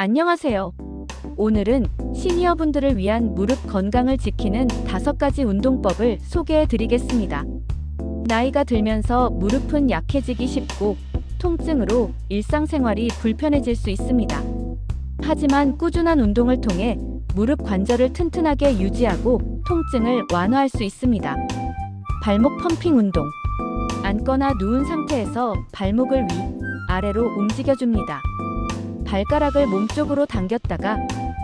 안녕하세요. 오늘은 시니어분들을 위한 무릎 건강을 지키는 다섯 가지 운동법을 소개해 드리겠습니다. 나이가 들면서 무릎은 약해지기 쉽고 통증으로 일상생활이 불편해질 수 있습니다. 하지만 꾸준한 운동을 통해 무릎 관절을 튼튼하게 유지하고 통증을 완화할 수 있습니다. 발목 펌핑 운동. 앉거나 누운 상태에서 발목을 위, 아래로 움직여줍니다. 발가락을 몸쪽으로 당겼다가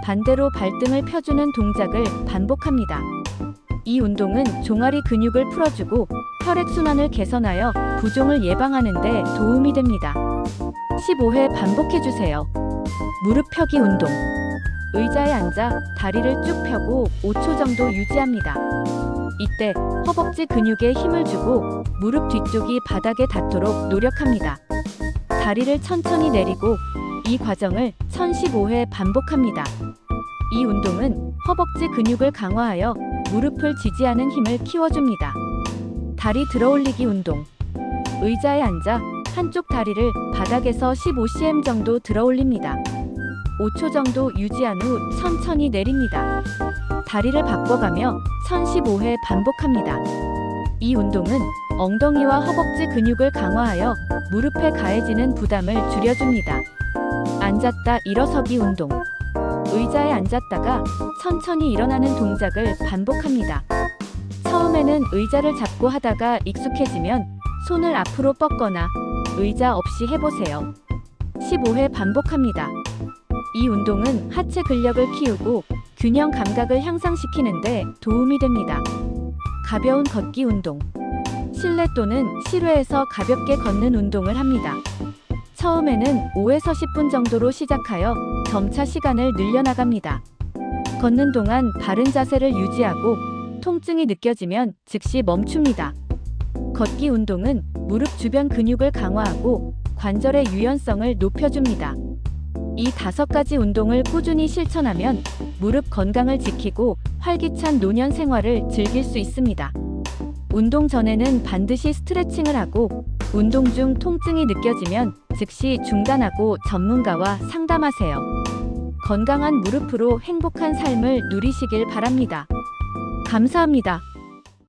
반대로 발등을 펴주는 동작을 반복합니다. 이 운동은 종아리 근육을 풀어주고 혈액순환을 개선하여 부종을 예방하는 데 도움이 됩니다. 15회 반복해주세요. 무릎 펴기 운동. 의자에 앉아 다리를 쭉 펴고 5초 정도 유지합니다. 이때 허벅지 근육에 힘을 주고 무릎 뒤쪽이 바닥에 닿도록 노력합니다. 다리를 천천히 내리고 이 과정을 1015회 반복합니다. 이 운동은 허벅지 근육을 강화하여 무릎을 지지하는 힘을 키워줍니다. 다리 들어올리기 운동. 의자에 앉아 한쪽 다리를 바닥에서 15cm 정도 들어올립니다. 5초 정도 유지한 후 천천히 내립니다. 다리를 바꿔가며 1015회 반복합니다. 이 운동은 엉덩이와 허벅지 근육을 강화하여 무릎에 가해지는 부담을 줄여줍니다. 앉았다 일어서기 운동. 의자에 앉았다가 천천히 일어나는 동작을 반복합니다. 처음에는 의자를 잡고 하다가 익숙해지면 손을 앞으로 뻗거나 의자 없이 해보세요. 15회 반복합니다. 이 운동은 하체 근력을 키우고 균형 감각을 향상시키는데 도움이 됩니다. 가벼운 걷기 운동. 실내 또는 실외에서 가볍게 걷는 운동을 합니다. 처음에는 5에서 10분 정도로 시작하여 점차 시간을 늘려나갑니다. 걷는 동안 바른 자세를 유지하고 통증이 느껴지면 즉시 멈춥니다. 걷기 운동은 무릎 주변 근육을 강화하고 관절의 유연성을 높여줍니다. 이 다섯 가지 운동을 꾸준히 실천하면 무릎 건강을 지키고 활기찬 노년 생활을 즐길 수 있습니다. 운동 전에는 반드시 스트레칭을 하고 운동 중 통증이 느껴지면 즉시 중단하고 전문가와 상담하세요. 건강한 무릎으로 행복한 삶을 누리시길 바랍니다. 감사합니다.